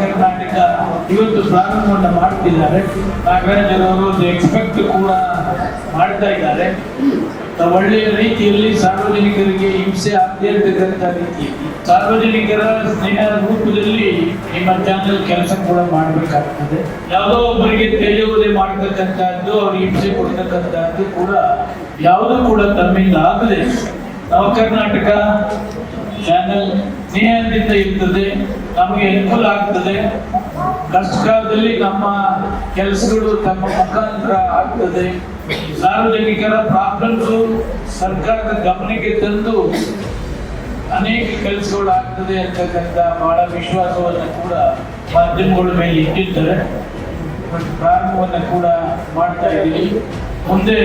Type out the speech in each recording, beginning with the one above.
ಕರ್ನಾಟಕ ಇವತ್ತು ಪ್ರಾರಂಭವನ್ನು ಮಾಡ್ತಿದ್ದಾರೆ. ನಾಗರಾಜರವರು ಎಕ್ಸ್ಪೆಕ್ಟ್ ಕೂಡ ಮಾಡ್ತಾ ಇದ್ದಾರೆ. ಒಳ್ಳೆಯ ರೀತಿಯಲ್ಲಿ ಸಾರ್ವಜನಿಕರಿಗೆ ಹಿಂಸೆ ಆಗದೇ ಇರತಕ್ಕಂಥ ರೀತಿಯಲ್ಲಿ ಸಾರ್ವಜನಿಕರ ಸ್ನೇಹ ರೂಪದಲ್ಲಿ ನಿಮ್ಮ ಚಾನಲ್ ಕೆಲಸ ಕೂಡ ಮಾಡಬೇಕಾಗ್ತದೆ. ಯಾವುದೋ ಒಬ್ಬರಿಗೆ ತೆರೆಯುವುದೇ ಮಾಡತಕ್ಕಂಥದ್ದು, ಅವ್ರಿಗೆ ಹಿಂಸೆ ಕೊಡ್ತಕ್ಕಂಥದ್ದು ಕೂಡ ಯಾವುದೂ ಕೂಡ ತಮ್ಮಿಂದ ಆಗದೆ, ನವ ಕರ್ನಾಟಕ ಚಾನೆಲ್ ಸ್ನೇಹದಿಂದ ಇರ್ತದೆ, ನಮಗೆ ಅನುಕೂಲ ಆಗ್ತದೆ. ಕಷ್ಟ ಕಾಲದಲ್ಲಿ ನಮ್ಮ ಕೆಲಸಗಳು ತಮ್ಮ ಮುಖಾಂತರ ಆಗ್ತದೆ. ಸಾರ್ವಜನಿಕರ ಪ್ರಾಬ್ಲಮ್ಸ್ ಸರ್ಕಾರದ ಗಮನಕ್ಕೆ ತಂದು ಅನೇಕ ಕೆಲಸಗಳು ಆಗ್ತದೆ ಅಂತಕ್ಕಂಥ ಬಹಳ ವಿಶ್ವಾಸವನ್ನು ಕೂಡ ಮಾಧ್ಯಮಗಳ ಮೇಲೆ ಇಟ್ಟಿದ್ದಾರೆ ಪ್ರಾರಂಭವನ್ನು ಕೂಡ ಮಾಡ್ತಾ ಇದ್ದೀವಿ. ಮುಂದೆ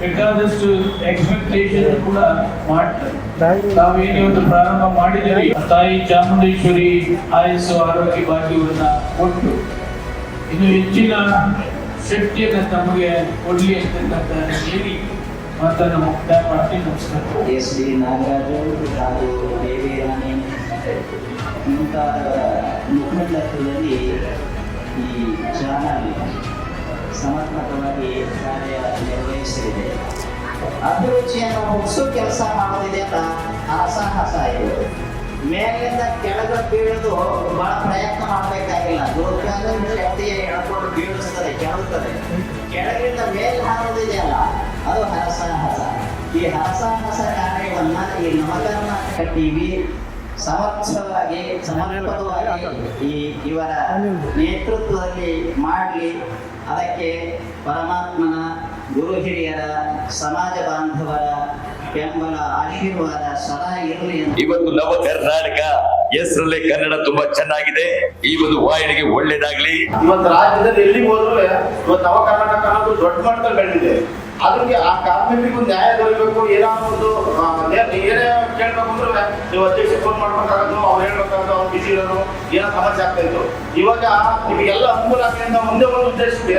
ಬೇಕಾದಷ್ಟು ಎಕ್ಸ್ಪೆಕ್ಟೇಷನ್ ಕೂಡ ಮಾಡ್ತಾರೆ. ನಾವೇನೇ ಒಂದು ಪ್ರಾರಂಭ ಮಾಡಿದ್ದೀವಿ ತಾಯಿ ಚಾಮುಂಡೇಶ್ವರಿ ಆಯಸ್ಸು ಆರೋಗ್ಯ ಭಾಗ್ಯವನ್ನ ಕೊಟ್ಟು ಇನ್ನು ಹೆಚ್ಚಿನ ಶಕ್ತಿಯನ್ನು ತಮಗೆ ಕೊಡಲಿ ಅಂತಕ್ಕಂಥ ಹೇಳಿ ಮಾತನ್ನು ಮುಕ್ತಾಯ ಮಾಡ್ತೀನಿ ನಮಸ್ಕಾರ ಎಸ್ ಡಿ ನಾಗರಾಜು ಹಾಗೂ ದೇವಿ ರಾಣಿ ಮುಂತಾದವರ ಮುಖಂಡತ್ವದಲ್ಲಿ ಈ ಚಾನಲ್ ಸಮರ್ಪಕವಾಗಿ ಕಾರ್ಯ ನಿರ್ವಹಿಸಲಿದೆ ಅಭಿರುಚಿಯನ್ನು ಮುಗಿಸೋ ಕೆಲಸ ಮಾಡೋದಿದೆ ಅಂತ ಹಸಾಹಸ ಇದು ಮೇಲಿಂದ ಕೆಳಗೆ ಬೀಳೋದು ಬಹಳ ಪ್ರಯತ್ನ ಮಾಡಬೇಕಾಗಿಲ್ಲ ದುರ್ಗಾಂಧನ ಶಕ್ತಿಯ ಎಳ್ಕೊಂಡು ಬೀಳಿಸ್ತದೆ ಕೆಳಗುತ್ತದೆ ಕೆಳಗಿಂದ ಮೇಲೆ ಹಾರೋದಿದೆಯಲ್ಲ ಅದು ಹರಸಾಹಸ ಈ ಹರಸಾಹಸ ಕಾರ್ಯವನ್ನ ಈ ನವಕರ್ನಾಟಕ ಟಿವಿ ಸಮರ್ಥವಾಗಿ ಸಮರ್ಪಕವಾಗಿ ಈ ಇವರ ನೇತೃತ್ವದಲ್ಲಿ ಮಾಡಲಿ. ಅದಕ್ಕೆ ಪರಮಾತ್ಮನ ಗುರು ಹಿರಿಯರ ಸಮಾಜ ಬಾಂಧವರ ಬೆಂಬಲ ಆಶೀರ್ವಾದ ಸದಾ ಇರಲಿ ಇವತ್ತು ನವ ಕರ್ನಾಟಕ ಹೆಸರಲ್ಲೇ ಕನ್ನಡ ತುಂಬಾ ಚೆನ್ನಾಗಿದೆ. ಈ ಒಂದು ವಾಹಿನಿಗೆ ಒಳ್ಳೇದಾಗ್ಲಿ. ಇವತ್ತು ರಾಜ್ಯದಲ್ಲಿ ಎಲ್ಲಿ ಹೋದ್ರು ಇವತ್ತು ನವ ಕರ್ನಾಟಕ ಅನ್ನೋದು ದೊಡ್ಡ ಮಟ್ಟದಲ್ಲಿ ಬೆಳೆದಿದೆ. ಅದಕ್ಕೆ ಆ ಕಾರ್ಮಿಕರಿಗೂ ನ್ಯಾಯ ದೊರಕಬೇಕು ಏನಾದ್ರು ಒಂದು ಏನೇ ಕೇಳ್ಬೇಕು ಅಂದ್ರೆ ನೀವು ಅಧ್ಯಕ್ಷ ಫೋನ್ ಮಾಡ್ಬೇಕಾಗೋದು ಅವ್ರು ಹೇಳ್ಬೇಕಾಗೋದು ಅವ್ರು ಬಿಸಿ ಇರೋದು ಏನೋ ಸಮಸ್ಯೆ ಆಗ್ತಾ ಇತ್ತು. ಇವಾಗ ನಿಮಗೆಲ್ಲ ಅನುಕೂಲ ಆಗಲಿ ಮುಂದೆ ಒಂದು ಉದ್ದೇಶಕ್ಕೆ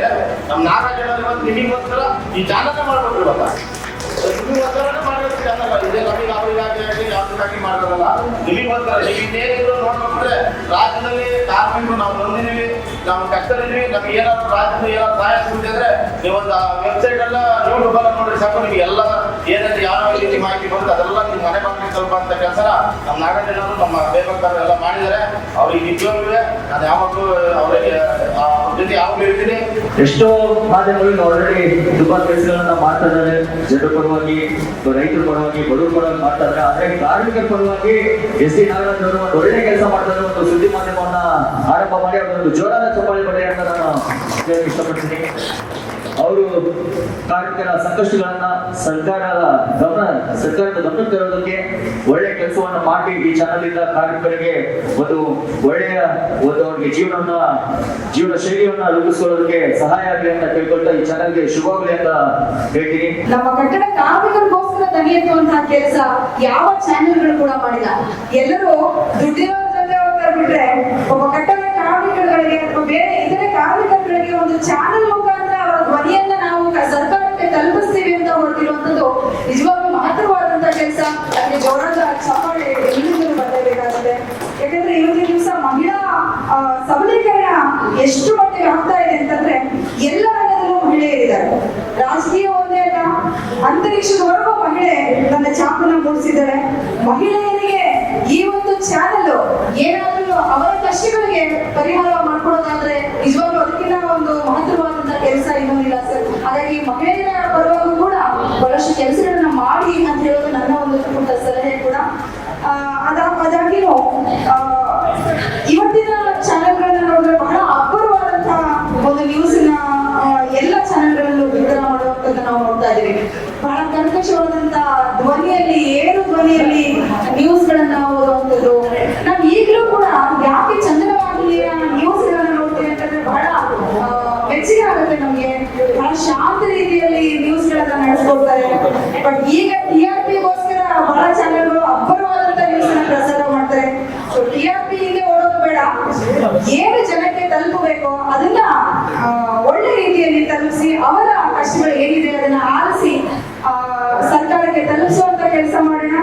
ನಮ್ಮ ನಾಗರಾಜ್ ಇವತ್ತು ನಿಮಗೋಸ್ಕರ ಈ ಜಾಗೃತಿ ಮಾಡ್ಬೇಕು ಇವಾಗ. ನಿಮಗೋಸ್ಕರನೇ ನಮಗೆ ಅವರಿಗಾಗಿ ಆಗಲಿ ಯಾವ್ದಕ್ಕಾಗಿ ನಿಮಗೆ ನಿಮಗೋಸ್ಕರ ನೀವು ಇನ್ನೇನಿದ್ರು ನೋಡ್ಕೊಂಡ್ರೆ ರಾಜ್ಯದಲ್ಲಿ ಕಾರ್ಮಿಕರು ನಾವು ನೊಂದಿದೀವಿ ನಾವು ಕಷ್ಟದಿದ್ವಿ ನಮ್ಗೆ ಏನಾದ್ರು ರಾಜ್ಯದ ಏನಾದ್ರು ಸಹಾಯ ಸಿಗುತ್ತೆ ನೀವೊಂದು ವೆಬ್ಸೈಟ್ ಎಲ್ಲ ಯೂಟ್ಯೂಬ್ ಎಲ್ಲ ನೋಡ್ರಿ ಸಾಕು ನಿಮ್ಗೆ ಎಲ್ಲ ಏನಾದ್ರು ಯಾವ ರೀತಿ ಮಾಹಿತಿ ಬರುತ್ತೆ ಅದೆಲ್ಲ ನಿಮ್ಮ ಮನೆ ಬಾಗಿಲಿಗೆ ಸ್ವಲ್ಪ ಅಂತ ಕೆಲಸ ನಮ್ಮ ನಾಗಣ್ಣನವರು ನಮ್ಮ ಬೇಬಕ್ತಾರು ಎಲ್ಲ ಮಾಡಿದ್ದಾರೆ. ಅವ್ರಿಗೆ ನಿಜವಾಗ್ಲೂ ನಾನು ಯಾವಾಗಲೂ ಅವರಿಗೆ ಅವ್ರ ಜೊತೆ ಯಾವ ಹೇಳ್ತೀನಿ ಎಷ್ಟೋ ಮಾಧ್ಯಮಗಳು ಆಲ್ರೆಡಿ ತುಂಬಾ ಕೆಲಸಗಳನ್ನ ಮಾಡ್ತಾ ಇದ್ದಾರೆ ಜನರ ಪರವಾಗಿ, ರೈತರ ಪರವಾಗಿ, ಬಡವರ ಪರವಾಗಿ ಮಾಡ್ತಾ ಇದ್ದಾರೆ ಆದ್ರೆ ಕಾರ್ಮಿಕರ ಪರವಾಗಿ ಎಸ್ ಸಿ ನಾಗರಾಜ್ ಅವರು ಒಂದು ಒಳ್ಳೆ ಕೆಲಸ ಮಾಡ್ತಾರೆ ಒಂದು ಸುದ್ದಿ ಮಾಧ್ಯಮವನ್ನ ಆರಂಭ ಮಾಡಿ ಅವರೊಂದು ಜೋರಾದ ಚಪ್ಪಾಳೆ ಪಡೆಯ ಅಂತ ನಾನು ಇಷ್ಟಪಡ್ತೀನಿ. ಅವರು ಕಾರ್ಮಿಕರ ಸಂಕಷ್ಟಗಳನ್ನ ಸರ್ಕಾರದ ಗಮನ, ಸರ್ಕಾರದ ಗಮನಕ್ಕೆ ತರೋದಕ್ಕೆ ಒಳ್ಳೆ ಕೆಲಸವನ್ನ ಮಾಡಿ ಈ ಚಾನಲ್ ಇಂದ ಕಾರ್ಮಿಕರಿಗೆ ಒಂದು ಒಳ್ಳೆಯ ಒಂದು ಅವರಿಗೆ ಜೀವನವನ್ನ, ಜೀವನ ಶೈಲಿಯನ್ನ ರೂಪಿಸಿಕೊಳ್ಳೋದಕ್ಕೆ ಸಹಾಯ ಆಗಲಿ ಅಂತ ಕೇಳ್ಕೊಳ್ತಾ ಈ ಚಾನಲ್ಗೆ ಶುಭವಾಗಲಿ ಅಂತ ಹೇಳ್ತೀನಿ. ನಮ್ಮ ಕಟ್ಟಡ ಕಾರ್ಮಿಕರಿಗೋಸ್ಕರ ದಣಿಯುವಂತಹ ಕೆಲಸ ಯಾವ ಚಾನೆಲ್ಗಳು ಕೂಡ ಮಾಡಿಲ್ಲ. ಎಲ್ಲರೂ ದುಡ್ಡಿರೋ ಒಬ್ಬ ಕಟ್ಟಡ ಕಾರ್ಮಿಕರುಗಳಿಗೆ ಅಥವಾ ಬೇರೆ ಇತರೆ ಕಾರ್ಮಿಕರುಗಳಿಗೆ ಒಂದು ಚಾನೆಲ್ ಮುಖಾಂತರ ಧ್ವನಿಯನ್ನ ನಾವು ಸರ್ಕಾರಕ್ಕೆ ತಲುಪಿಸ್ತೀವಿ ಅಂತ ಹೊರಟಿರುವಂತದ್ದು ನಿಜವಾಗ್ಲೂ ಮಹತ್ವವಾದಂತ ಕೆಲಸ. ಅಲ್ಲಿ ಜೋರಾದ ಚಪ್ಪಾಳೆ ಎಲ್ಲರಿಗೂ ಬರಲೇಬೇಕಾಗುತ್ತೆ ಯಾಕಂದ್ರೆ ಇವತ್ತಿನ ದಿವಸ ಮಹಿಳಾ ಸಬಲೀಕರಣ ಎಷ್ಟು ಮಟ್ಟಿಗೆ ಆಗ್ತಾ ಇದೆ ಅಂತಂದ್ರೆ ಎಲ್ಲ ರಂಗದಲ್ಲೂ ಮಹಿಳೆಯರಿದ್ದಾರೆ ರಾಜಕೀಯ ಒಂದೇ ಅಲ್ಲ ಅಂತರಿಕ್ಷದವರೆಗೂ ಮಹಿಳೆ ತನ್ನ ಚಾಪನ ಮೂಡಿಸಿದ್ದಾರೆ ಮಹಿಳೆಯರಿಗೆ ಈ ಒಂದು ಚಾನಲ್ ಏನಾದ್ರೂ ಅವರ ಕಷ್ಟಗಳಿಗೆ ಪರಿಹಾರ ಮಾಡ್ಕೊಡೋದಾದ್ರೆ ನಿಜವಾಗ್ಲೂ ಅದಕ್ಕಿಂತ ಒಂದು ಮಹತ್ತರವಾದಂತಹ ಕೆಲಸ ಇಲ್ಲ ಸರ್. ಹಾಗಾಗಿ ಮಹಿಳೆಯರ ಪರವಾಗೂ ಕೂಡ ಬಹಳಷ್ಟು ಕೆಲಸಗಳನ್ನ ಮಾಡಿ ಅಂತ ಹೇಳೋದು ನನ್ನ ಒಂದು ಪುಟ್ಟ ಸಲಹೆ ಕೂಡ ಆ, ಅದ ಅದಾಗಿನೂ ಆ, ಇವತ್ತಿನ ಚಾನೆಲ್ಗಳನ್ನ ನೋಡಿದ್ರೆ ಬಹಳ ಅಬ್ಬರವಾದಂತಹ ಒಂದು ನ್ಯೂಸಿನ ಎಲ್ಲ ಚಾನೆಲ್ಗಳಲ್ಲೂ ಬಿತ್ತನೆ ಮಾಡುವಂಥದ್ದು ನಾವು ನೋಡ್ತಾ ಇದ್ದೀವಿ ಬಹಳ ಕರ್ಕಶವಾದಂತಹ ಧ್ವನಿಯಲ್ಲಿ ಏರು ಧ್ವನಿಯಲ್ಲಿ ನ್ಯೂಸ್ಗಳನ್ನ ಓದುವಂಥದ್ದು ನಾವು ಈಗಲೂ ಕೂಡ ಯಾಕೆ ಚಂದನವಾಹಿನಿಯ ನ್ಯೂಸ್ಗಳನ್ನ ನೋಡ್ತೀವಿ ಅಂತಂದ್ರೆ ಬಹಳ ಆ, ಮೆಚ್ಚುಗೆ ಆಗುತ್ತೆ ನಮಗೆ ಬಹಳ ಶಾಂತ ರೀತಿಯಲ್ಲಿ ನ್ಯೂಸ್ಗಳನ್ನ ನಡೆಸ್ಕೊಡ್ತಾರೆ ಬಟ್ ಈಗ ಟಿ ಆರ್ ಪಿಗೋಸ್ಕರ ಬಹಳ ಚಾನೆಲ್ಗಳು ಅಬ್ಬರವಾದಂತ ನ್ಯೂಸ್ ಪ್ರಸಾರ ಮಾಡ್ತಾರೆ ಸೊ ಟಿ ಆರ್ ಪಿ ಹಿಂದೆ ಓಡೋದು ಬೇಡ ಏನು ಜನಕ್ಕೆ ತಲುಪಬೇಕೋ ಅದನ್ನ ಆ, ಒಳ್ಳೆ ರೀತಿಯಲ್ಲಿ ತಲುಪಿಸಿ ಅವರ ಕಷ್ಟಗಳು ಏನಿದೆ ಅದನ್ನ ಆರಿಸಿ ಆ, ಸರ್ಕಾರಕ್ಕೆ ತಲುಪಿಸುವಂತ ಕೆಲಸ ಮಾಡೋಣ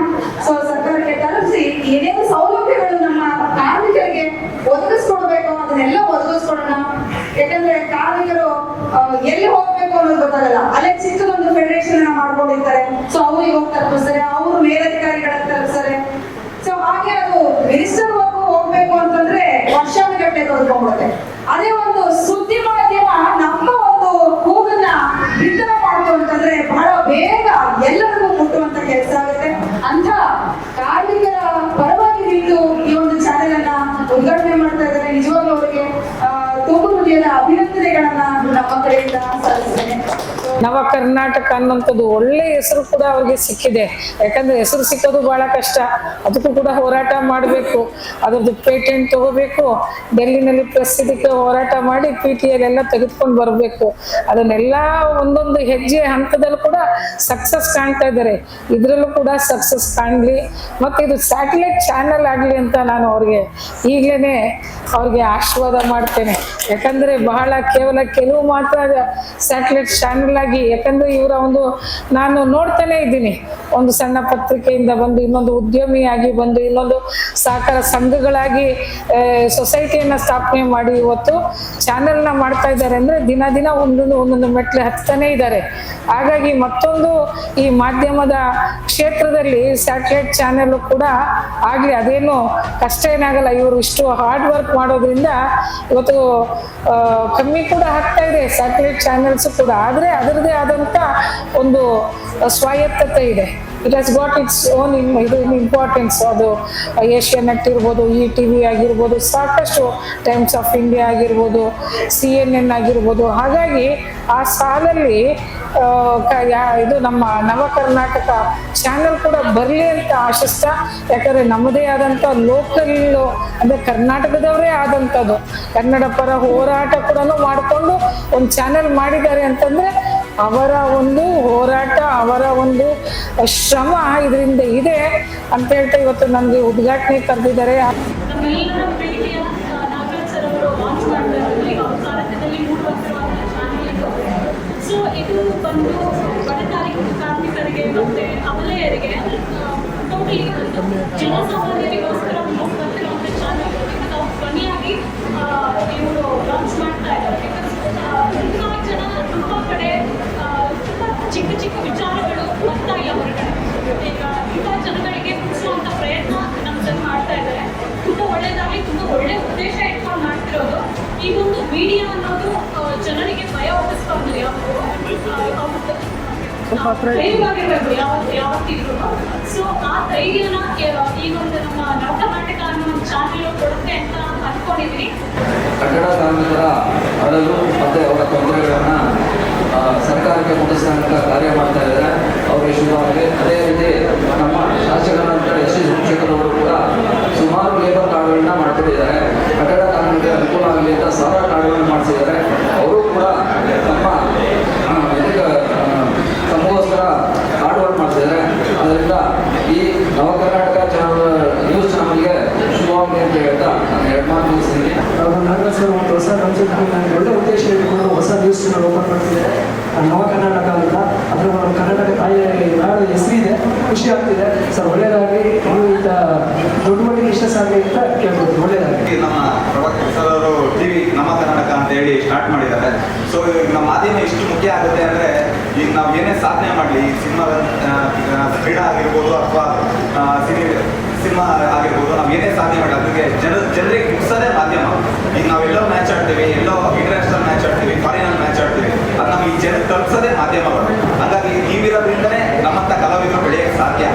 ಸೊ ಸರ್ಕಾರಕ್ಕೆ ತಲುಪಿಸಿ ಏನೇನು ಸೌಲಭ್ಯಗಳು ನಮ್ಮ ಕಾರ್ಮಿಕರಿಗೆ ಆ, ಎಲ್ಲಿ ಹೋಗ್ಬೇಕು ಅನ್ನೋದು ಗೊತ್ತಾಗಲ್ಲ ಅಲ್ಲೇ ಚಿಕ್ಕದೊಂದು ಫೆಡರೇಷನ್ ಅನ್ನ ಮಾಡ್ಕೊಂಡಿರ್ತಾರೆ ಸೊ ಅವ್ರಿಗೆ ಹೋಗಿ ತಲುಪಿಸ್ತಾರೆ, ಅವರು ಮೇಲಧಿಕಾರಿಗಳ ತಲುಪಿಸ್ತಾರೆ. ಸೊ ಹಾಗೆ ಅದು ಮಿನಿಸ್ಟರ್ ವರ್ಗು ಹೋಗ್ಬೇಕು ಅಂತಂದ್ರೆ ವರ್ಷಾನುಗಟ್ಟಲೆ ತೊಳ್ಕೊಂಡ್ಬಿಡುತ್ತೆ ಅದೇ ಒಂದು ಸುದ್ದಿ ಮಾಧ್ಯಮ ನಮ್ಮ ಒಂದು ಕೂಗನ್ನ ಬಿತ್ತನೆ ಮಾಡ್ತು ಅಂತಂದ್ರೆ ಬಹಳ ಬೇಗ ಎಲ್ಲರಿಗೂ ಮುಟ್ಟುವಂತ ಕೆಲಸ ಆಗುತ್ತೆ. ಅಂತ ಕಾರ್ಮಿಕರ ಪರವಾಗಿ ನಿಂತು ಈ ಒಂದು ಚಾನೆಲ್ ಅನ್ನ ಉದ್ಘಾಟನೆ ಮಾಡ್ತಾ ಇದ್ದಾರೆ. ನಿಜವಾಗ್ಲೂ ಅವರಿಗೆ ಅಹ್ ತುಂಬು ಅಭಿನಂದನೆಗಳನ್ನ ನಮ್ಮ ಕಡೆಯಿಂದ ನವ ಕರ್ನಾಟಕ ಅನ್ನುವಂಥದ್ದು ಒಳ್ಳೆ ಹೆಸರು ಕೂಡ ಅವ್ರಿಗೆ ಸಿಕ್ಕಿದೆ. ಯಾಕಂದ್ರೆ ಹೆಸರು ಸಿಕ್ಕೋದು ಬಹಳ ಕಷ್ಟ. ಅದಕ್ಕೂ ಕೂಡ ಹೋರಾಟ ಮಾಡಬೇಕು. ಅದ್ರದ್ದು ಪೇಟೆಂಟ್ ತಗೋಬೇಕು. ಡೆಲ್ಲಿನಲ್ಲಿ ಪ್ರಸಿದ್ಧಕ್ಕೆ ಹೋರಾಟ ಮಾಡಿ ಪಿ ಟಿ ಎಲ್ಲ ತೆಗೆದುಕೊಂಡು ಬರಬೇಕು. ಅದನ್ನೆಲ್ಲ ಒಂದೊಂದು ಹೆಜ್ಜೆ ಹಂತದಲ್ಲೂ ಕೂಡ ಸಕ್ಸಸ್ ಕಾಣ್ತಾ ಇದ್ದಾರೆ. ಇದರಲ್ಲೂ ಕೂಡ ಸಕ್ಸಸ್ ಕಾಣಲಿ. ಮತ್ತು ಇದು ಸ್ಯಾಟಲೈಟ್ ಚಾನಲ್ ಆಗಲಿ ಅಂತ ನಾನು ಅವ್ರಿಗೆ ಈಗಲೇ ಅವ್ರಿಗೆ ಆಶೀರ್ವಾದ ಮಾಡ್ತೇನೆ. ಯಾಕಂದ್ರೆ ಬಹಳ ಕೇವಲ ಕೆಲವು ಮಾತ್ರ ಸ್ಯಾಟಲೈಟ್ ಚಾನಲ್ ಆಗಿ ಯಾಕಂದ್ರೆ ಇವರ ಒಂದು ನಾನು ನೋಡ್ತಾನೆ ಇದ್ದೀನಿ. ಒಂದು ಸಣ್ಣ ಪತ್ರಿಕೆಯಿಂದ ಬಂದು ಇನ್ನೊಂದು ಉದ್ಯಮಿಯಾಗಿ ಬಂದು ಇನ್ನೊಂದು ಸಹಕಾರ ಸಂಘಗಳಾಗಿ ಸೊಸೈಟಿಯನ್ನ ಸ್ಥಾಪನೆ ಮಾಡಿ ಇವತ್ತು ಚಾನೆಲ್ನ ಮಾಡ್ತಾ ಇದ್ದಾರೆ ಅಂದ್ರೆ ದಿನ ದಿನ ಒಂದೊಂದು ಒಂದೊಂದು ಮೆಟ್ಲೆ ಹತ್ತಾನೆ ಇದ್ದಾರೆ. ಹಾಗಾಗಿ ಮತ್ತೊಂದು ಈ ಮಾಧ್ಯಮದ ಕ್ಷೇತ್ರದಲ್ಲಿ ಸ್ಯಾಟಲೈಟ್ ಚಾನೆಲ್ ಕೂಡ ಆಗಲಿ, ಅದೇನು ಕಷ್ಟ ಏನಾಗಲ್ಲ, ಇವರು ಇಷ್ಟು ಹಾರ್ಡ್ ವರ್ಕ್ ಮಾಡೋದ್ರಿಂದ ಇವತ್ತು ಕಮ್ಮಿ ಕೂಡ ಆಗ್ತಾ ಇದೆ. ಸ್ಯಾಟಲೈಟ್ ಚಾನೆಲ್ಸ್ ಕೂಡ. ಆದರೆ ಅದರದೇ ಆದಂಥ ಒಂದು ಸ್ವಾಯತ್ತತೆ ಇದೆ. It has got it's own ಇದು ಇಂಪಾರ್ಟೆನ್ಸ್ ಅದು ಏಷ್ಯನ್ ನೆಟ್ ಇರ್ಬೋದು ಇ ಟಿ ವಿ ಆಗಿರ್ಬೋದು, ಸಾಕಷ್ಟು ಟೈಮ್ಸ್ ಆಫ್ ಇಂಡಿಯಾ ಆಗಿರ್ಬೋದು ಸಿ ಎನ್ ಎನ್ ಆಗಿರ್ಬೋದು. ಹಾಗಾಗಿ ಆ ಸಾಲಲ್ಲಿ ಇದು ನಮ್ಮ ನವ ಕರ್ನಾಟಕ ಚಾನೆಲ್ ಕೂಡ ಬರಲಿ ಅಂತ ಆಶಿಸ್ತಾ. ಯಾಕಂದರೆ ನಮ್ಮದೇ ಆದಂಥ ಲೋಕಲ್ ಅಂದರೆ ಕರ್ನಾಟಕದವರೇ ಆದಂಥದ್ದು ಕನ್ನಡ ಪರ ಹೋರಾಟ ಕೂಡ ಮಾಡಿಕೊಂಡು ಒಂದು ಚಾನೆಲ್ ಮಾಡಿದ್ದಾರೆ ಅಂತಂದ್ರೆ ಅವರ ಒಂದು ಹೋರಾಟ, ಅವರ ಒಂದು ಶ್ರಮ ಇದರಿಂದ ಇದೆ ಅಂತ ಹೇಳ್ತಾ ಇವತ್ತು ನಮಗೆ ಉದ್ಘಾಟನೆ ಕರೆದಿದ್ದಾರೆ. ನಮ್ಮೆಲ್ಲರ ಪ್ರೀತಿಯ ಆ, ನಾಗರಾಜ್ ಸರ್ ಅವರು ಲಾಂಚ್ ಮಾಡ್ತಾ ಇರೋದು ಈಗ ಅವ್ರ ಸಾರಥ್ಯದಲ್ಲಿ ಮೂಡುವಂತಿರುವಂತಹ ಚಾನಲ್ ಇದು ಸೊ ಇದು ಬಂದು ಬಡತಾರಿ ಕಾರ್ಮಿಕರಿಗೆ ಮತ್ತೆ ಅಬಲೆಯರಿಗೆ ಟೋಟಲಿ ಜನಸಾಮಾನ್ಯರಿಗೋಸ್ಕರ ಮೂಡುವಂತಿರುವಂತಹ ಚಾನಲ್ ಇದಕ್ಕೆ ನಾವು ಧ್ವನಿಯಾಗಿ ಇವರು ಲಾಂಚ್ ಮಾಡ್ತಾ ಇದ್ದಾರೆ ತುಂಬ ಜನ ತುಂಬ ಕಡೆ ಆ, ತುಂಬ ಚಿಕ್ಕ ಚಿಕ್ಕ ವಿಚಾರಗಳು ಬರ್ತಾ ಇಲ್ಲ ಹೊರಗಡೆ ಈಗ ತುಂಬ ಜನಗಳಿಗೆ ಮುಟ್ಟಿಸುವಂಥ ಪ್ರಯತ್ನ ನಮ್ಮ ಜನ ಮಾಡ್ತಾ ಇದ್ದಾರೆ ತುಂಬ ಒಳ್ಳೇದಾಗಲಿ ತುಂಬ ಒಳ್ಳೆ ಉದ್ದೇಶ ಇಟ್ಕೊಂಡು ಮಾಡ್ತಿರೋದು ಈ ಒಂದು ಮೀಡಿಯಾ ಅನ್ನೋದು ಆ, ಜನರಿಗೆ ಭಯ ಹುಟ್ಟಿಸ್ಬಾರ್ದು ಯಾವತ್ತು ಧೈರ್ಯವಾಗಿರ್ಬೇಕು ಯಾವತ್ತು ಯಾವತ್ತಿದ್ರು ಸೊ ಆ ಧೈರ್ಯನ ಈ ಒಂದು ನಮ್ಮ ನವಕರ್ನಾಟಕ ಅನ್ನೋ ಅಂತ ಅನ್ಕೊಂಡಿದ್ವಿ ಕನ್ನಡ ಕಾರ್ಮಿಕರ ಅಳಲು ಮತ್ತೆ ಅವರ ತೊಂದರೆಗಳನ್ನ ಸರ್ಕಾರಕ್ಕೆ ಮುಟ್ಟಿಸ್ತಂತ ಕಾರ್ಯ ಮಾಡ್ತಾ ಇದ್ದಾರೆ. ಅವರಿಗೆ ಶುಭವಾಗಿ ಅದೇ ರೀತಿ ನಮ್ಮ ಶಾಸಕರಾದಂಥ ಎಸ್ ಸಿ ಸೋಮಶೇಖರ್ ಕೂಡ ಸುಮಾರು ಲೇಬರ್ ಕಾರ್ಡ್ಗಳನ್ನ ಮಾಡ್ತಿದ್ದಾರೆ ಕಟ್ಟಡ ಕಾರ್ಮಿಕರಿಗೆ ಅನುಕೂಲ ಆಗಲಿ ಅಂತ ಸಾವಿರ ಕಾರ್ಡ್ಗಳನ್ನ ಮಾಡಿಸಿದ್ದಾರೆ ಅವರು ಕೂಡ ನಮ್ಮ ಆ, ಇದಕ್ಕೆ ಆ, ತಮಗೋಸ್ಕರ ಕಾರ್ಡ್ಗಳು ಮಾಡ್ತಿದ್ದಾರೆ ಅದರಿಂದ ಈ ನವ ಕರ್ನಾಟಕ ಚಾನಲ್ ನ್ಯೂಸ್ ಚಾನಲ್ಗೆ ಶುಭವಾಗಲಿ ಅಂತ ಹೇಳ್ತಾ ನಾನು ಎರಡು ಮೂರು ಮುಗಿಸ್ತೀನಿ ಅವರು ನಾಗರಾಜ್ ಸರ್ ಒಂದು ಹೊಸ ಕಾನ್ಸೆಪ್ಟ್ ನನಗೆ ಒಳ್ಳೆ ಉದ್ದೇಶ ಇಟ್ಕೊಂಡು ಹೊಸ ನ್ಯೂಸ್ ಚಾನಲ್ ಓಪನ್ ಮಾಡ್ತಿದ್ದಾರೆ ನವ ಕರ್ನಾಟಕ ಅಂತ ಅದರ ಒಂದು ಕರ್ನಾಟಕ ತಾಯಿ ನಾಡು ಹೆಸರಿದೆ ಖುಷಿ ಆಗ್ತಿದೆ ಸರ್ ಒಳ್ಳೆಯದಾಗಿ ಇಂಥ ದೊಡ್ಡ ಮಟ್ಟಿಗೆ ಇಷ್ಟ ಸಾಗಲಿ ಅಂತ ಕೇಳ್ಬೋದು ಒಳ್ಳೆಯದಾಗಿ ನಮ್ಮ ಪ್ರಭಾಕರ್ ಸರ್ ಅವರು ಟಿವಿ ನಮ್ಮ ಕರ್ನಾಟಕ ಅಂತ ಹೇಳಿ ಸ್ಟಾರ್ಟ್ ಮಾಡಿದ್ದಾರೆ ಸೊ ನಮ್ಮ ಮಾಧ್ಯಮ ಎಷ್ಟು ಮುಖ್ಯ ಆಗುತ್ತೆ ಅಂದ್ರೆ ಈಗ ನಾವು ಏನೇ ಸಾಧನೆ ಮಾಡಲಿ ಸಿನಿಮಾ ಕ್ರೀಡಾ ಆಗಿರ್ಬೋದು ಅಥವಾ ಸಿನಿ ಸಿನಿಮಾ ಆಗಿರ್ಬೋದು, ನಾವು ಏನೇ ಸಾಧನೆ ಮಾಡಲ್ಲ ಅದಕ್ಕೆ ಜನ ಜನರಿಗೆ ಮುಗಿಸೋದೇ ಮಾಧ್ಯಮ. ಈಗ ನಾವೆಲ್ಲೋ ಮ್ಯಾಚ್ ಆಡ್ತೀವಿ, ಎಲ್ಲೋ ಇಂಟರ್ನ್ಯಾಷನಲ್ ಮ್ಯಾಚ್ ಆಡ್ತೀವಿ ಫಾರಿನ್ ಮ್ಯಾಚ್ ಆಡ್ತೀವಿ, ಅದು ನಮಗೆ ಜನ ತಲುಪಿಸೋದೇ ಮಾಧ್ಯಮಗಳು ಹಾಗಾಗಿ ನೀವಿರೋದ್ರಿಂದನೇ ನಮ್ಮಂಥ ಕಲಾವಿದರು ಬೆಳೆಯೋಕ್ಕೆ ಸಾಧ್ಯ.